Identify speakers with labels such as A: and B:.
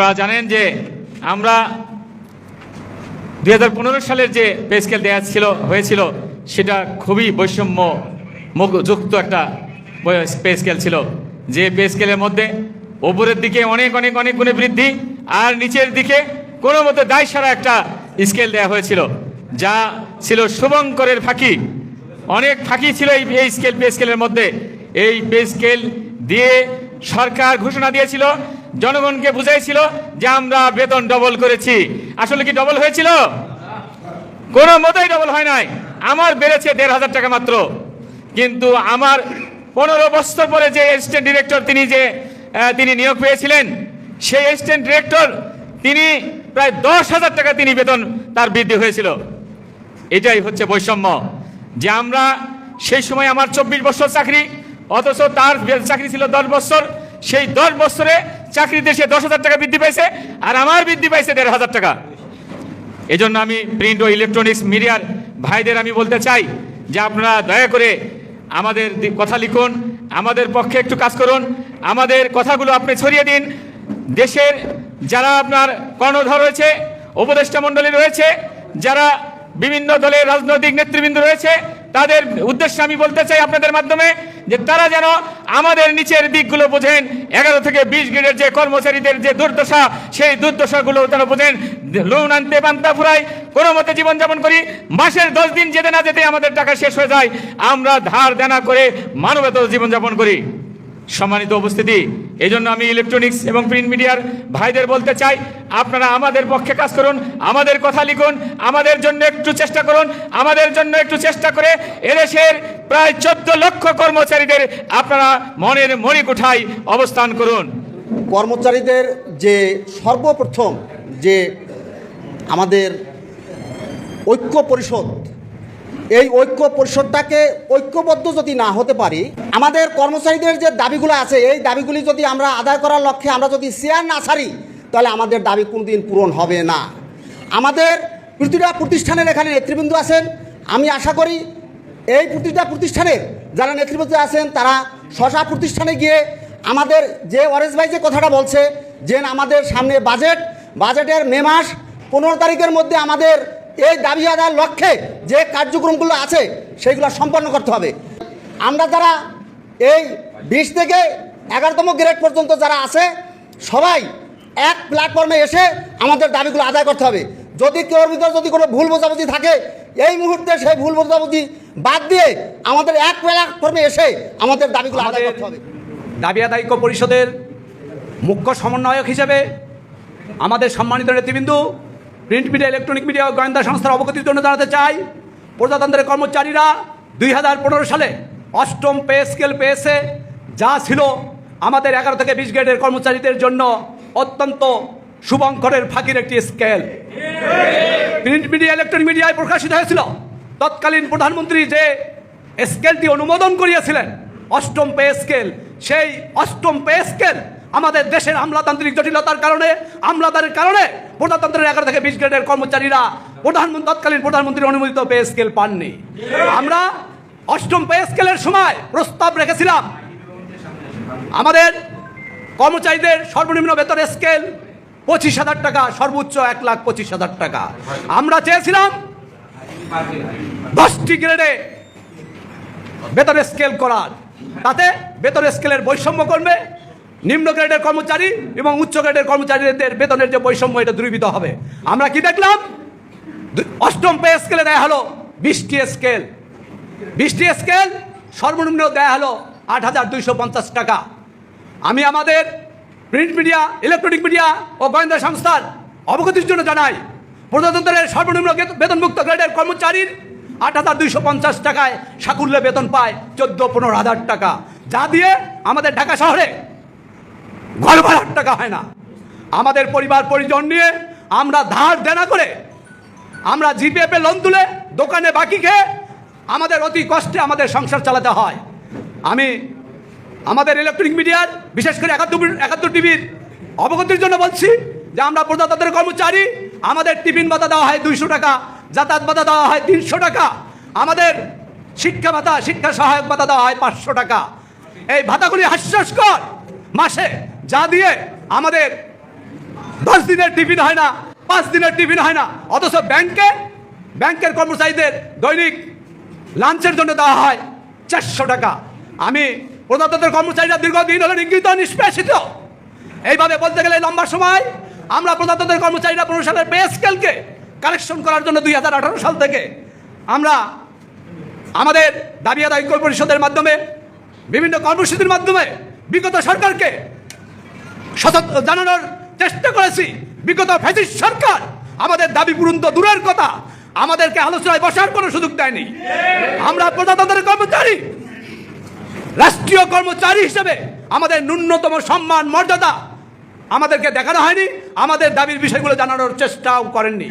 A: আপনারা জানেন যে আমরা দু হাজার পনেরো সালের যে পে স্কেল দেওয়া ছিল, হয়েছিল, সেটা খুবই বৈষম্য যুক্ত একটা পে স্কেল ছিল। যে পে স্কেলের মধ্যে ওপরের দিকে অনেক অনেক অনেক গুণে বৃদ্ধি, আর নিচের দিকে কোনো মতো দায় সারা একটা স্কেল দেওয়া হয়েছিল, যা ছিল শুভঙ্করের ফাঁকি। অনেক ফাঁকি ছিল এই স্কেল পে স্কেলের মধ্যে। এই পে স্কেল দিয়ে সরকার ঘোষণা দিয়েছিল জনগণকে বুঝাইছিল যে আমরা বেতন ডবল করেছি। আসলে কি ডবল হয়েছিল? কোনো মতেই ডবল হয় নাই। আমার বেড়েছে দেড় হাজার টাকা মাত্র। কিন্তু আমার পনেরো বছর পরে যে অ্যাসিস্ট্যান্ট ডিরেক্টর তিনি যে তিনি নিয়োগ পেয়েছিলেন, সেই অ্যাসিস্ট্যান্ট ডিরেক্টর তিনি প্রায় দশ হাজার টাকা তিনি বেতন তার বৃদ্ধি হয়েছিল। এটাই হচ্ছে বৈষম্য। যে আমরা সেই সময় আমার চব্বিশ বছর চাকরি, অথচ তার চাকরি ছিল দশ বছর। সেই দশ বছরে চাকরিতে সে দশ হাজার টাকা বৃদ্ধি পাইছে আর আমার বৃদ্ধি পাইছে দেড় হাজার টাকা। এই জন্য আমি প্রিন্ট ও ইলেকট্রনিক্স মিডিয়ার ভাইদের আমি বলতে চাই যে আপনারা দয়া করে আমাদের কথা লিখুন, আমাদের পক্ষে একটু কাজ করুন, আমাদের কথাগুলো আপনি ছড়িয়ে দিন। দেশের যারা আপনার কর্ণধর রয়েছে, উপদেষ্টা মণ্ডলী রয়েছে, যারা বিভিন্ন দলের রাজনৈতিক নেতৃবৃন্দ রয়েছে তাদের উদ্দেশ্যে আমি বলতে চাই আপনাদের মাধ্যমে যে তারা যেন আমাদের নিচের দিকগুলো বোঝেন। এগারো থেকে বিশ গ্রেডের যে কর্মচারীদের যে দুর্দশা, সেই দুর্দশাগুলো যেন বোঝেন। লোন আনতে পান্তা ফুরাই, কোনো মতে জীবনযাপন করি। মাসের দশ দিন যেতে না যেতে আমাদের টাকা শেষ হয়ে যায়। আমরা ধার দেনা করে মানবেত জীবনযাপন করি। সম্মানিত উপস্থিতি এই জন্য আমি ইলেকট্রনিক্স এবং প্রিন্ট মিডিয়ার ভাইদের বলতে চাই, আপনারা আমাদের পক্ষে কাজ করুন, আমাদের কথা লিখুন, আমাদের জন্য একটু চেষ্টা করুন, আমাদের জন্য একটু চেষ্টা করে এদেশের প্রায় চোদ্দ লক্ষ কর্মচারীদের আপনারা মনের মণিকুঠায় অবস্থান করুন।
B: কর্মচারীদের যে সর্বপ্রথম যে আমাদের ঐক্য পরিষদ এই ঐক্য পরিষদটাকে ঐক্যবদ্ধ যদি না হতে পারি, আমাদের কর্মচারীদের যে দাবিগুলো আছে, এই দাবিগুলি যদি আমরা আদায় করার লক্ষ্যে আমরা যদি শেয়ার না ছাড়ি, তাহলে আমাদের দাবি কোনোদিন পূরণ হবে না। আমাদের প্রতিটা প্রতিষ্ঠানের এখানে নেতৃবৃন্দ আছেন। আমি আশা করি এই প্রতিটা প্রতিষ্ঠানের যারা নেতৃবৃন্দ আছেন, তারা শশা প্রতিষ্ঠানে গিয়ে আমাদের যে অরেঞ্জ ভাই যে কথাটা বলছে, যে আমাদের সামনে বাজেট, বাজেটের মে মাস পনেরো তারিখের মধ্যে আমাদের এই দাবি আদায়ের লক্ষ্যে যে কার্যক্রমগুলো আছে সেইগুলো সম্পন্ন করতে হবে। আমরা যারা এই বিশ থেকে এগারোতম গ্রেড পর্যন্ত যারা আছে, সবাই এক প্ল্যাটফর্মে এসে আমাদের দাবিগুলো আদায় করতে হবে। যদি কেউ ভিতরে যদি কোনো ভুল বোঝাবুঝি থাকে, এই মুহূর্তে সেই ভুল বোঝাবুঝি বাদ দিয়ে আমাদের এক প্ল্যাটফর্মে এসে আমাদের দাবিগুলো আদায় করতে হবে।
C: দাবি আদায় পরিষদের মুখ্য সমন্বয়ক হিসেবে আমাদের সম্মানিত নেতৃবৃন্দ প্রিন্ট মিডিয়া, ইলেকট্রনিক মিডিয়া ও গোয়েন্দা সংস্থার অবগতির জন্য জানাতে চাই, প্রজাতন্ত্রের কর্মচারীরা দুই হাজার পনেরো সালে অষ্টম পে স্কেল পেয়েছে। যা ছিল আমাদের এগারো থেকে বিশ গ্রেডের কর্মচারীদের জন্য অত্যন্ত শুভঙ্করের ফাঁকির একটি স্কেল। প্রিন্ট মিডিয়া, ইলেকট্রনিক মিডিয়ায় প্রকাশিত হয়েছিল। তৎকালীন প্রধানমন্ত্রী যে স্কেলটি অনুমোদন করিয়েছিলেন, অষ্টম পে স্কেল, সেই অষ্টম পে স্কেল আমাদের দেশের আমলাতান্ত্রিক জটিলতার কারণে, আমলাদারের কারণে প্রজাতন্ত্রের এগারো থেকে বিশ গ্রেডের কর্মচারীরা প্রধানমন্ত্রী, তৎকালীন প্রধানমন্ত্রীর অনুমোদিত পে স্কেল পাননি। আমরা অষ্টম পে স্কেলের সময় প্রস্তাব রেখেছিলাম। আমাদের কর্মচারীদের সর্বনিম্ন বেতন স্কেল পঁচিশ হাজার টাকা, সর্বোচ্চ এক লাখ পঁচিশ হাজার টাকা। আমরা চেয়েছিলাম দশটি গ্রেডে বেতন স্কেল করার। তাতে বেতন স্কেলের বৈষম্য করবে নিম্ন গ্রেডের কর্মচারী এবং উচ্চ গ্রেডের কর্মচারীদের বেতনের যে বৈষম্য, এটা দূরীভূত হবে। আমরা কি দেখলাম? অষ্টম পে স্কেলে দেয়া হলো বিশটি স্কেল। বিশটি স্কেল সর্বনিম্ন দেয়া হলো আট হাজার দুইশো পঞ্চাশ টাকা। আমি আমাদের প্রিন্ট মিডিয়া, ইলেকট্রনিক মিডিয়া ও গোয়েন্দা সংস্থার অবগতির জন্য জানাই, প্রজাতন্ত্রের সর্বনিম্ন বেতনমুক্ত গ্রেডের কর্মচারীর আট হাজার দুইশো পঞ্চাশ টাকায় সাকুল্যে বেতন পায় চোদ্দ, পনেরো হাজার টাকা। যা দিয়ে আমাদের ঢাকা শহরে ঘর ভাড়ার টাকা হয় না। আমাদের পরিবার পরিজন নিয়ে আমরা ধার দেনা করে আমরা জিপিএফ লোন তুলে দোকানে বাকি খেয়ে আমাদের অতি কষ্টে আমাদের সংসার চালাতে হয়। আমি আমাদের ইলেকট্রনিক মিডিয়ার বিশেষ করে একাত্তর একাত্তর টিভির অবগতির জন্য বলছি যে আমরা প্রজাতন্ত্রের কর্মচারী, আমাদের টিফিন ভাতা দেওয়া হয় দুইশো টাকা, যাতায়াত ভাতা দেওয়া হয় তিনশো টাকা, আমাদের শিক্ষা ভাতা, শিক্ষা সহায়ক ভাতা দেওয়া হয় পাঁচশো টাকা। এই ভাতাগুলি হাস্যস্কর। মাসে যা দিয়ে আমাদের দশ দিনের টিফিন হয় না, পাঁচ দিনের টিফিন হয় না, অথচ ব্যাংকে, ব্যাংকের কর্মচারীদের দৈনিক লাঞ্চের জন্য দেওয়া হয় চারশো টাকা। আমি প্রজাতন্ত্রের কর্মচারীরা দীর্ঘদিন হলে নিগৃহীত, নিষ্পেষিত। এইভাবে বলতে গেলে লম্বা সময় আমরা প্রজাতন্ত্রের কর্মচারীরা পনেরো সালের পে স্কেলকে কালেকশন করার জন্য দুই হাজার আঠারো সাল থেকে আমরা আমাদের দাবি আদায় পরিষদের মাধ্যমে, বিভিন্ন কর্মসূচির মাধ্যমে বিগত সরকারকে সচেতন জানানোর চেষ্টা করেছি। বিগত ফ্যাসিস্ট সরকার আমাদের দাবি পূরণ তো দূরের কথা। আমাদেরকে আলোচনায় বসার কোনো সুযোগ দেয়নি। আমরা প্রজাতন্ত্রের কর্মচারী। রাষ্ট্রীয় কর্মচারী হিসেবে আমাদের ন্যূনতম সম্মান, মর্যাদা আমাদেরকে দেখানো হয়নি। আমাদের দাবির বিষয়গুলো জানানোর চেষ্টাও করেননি।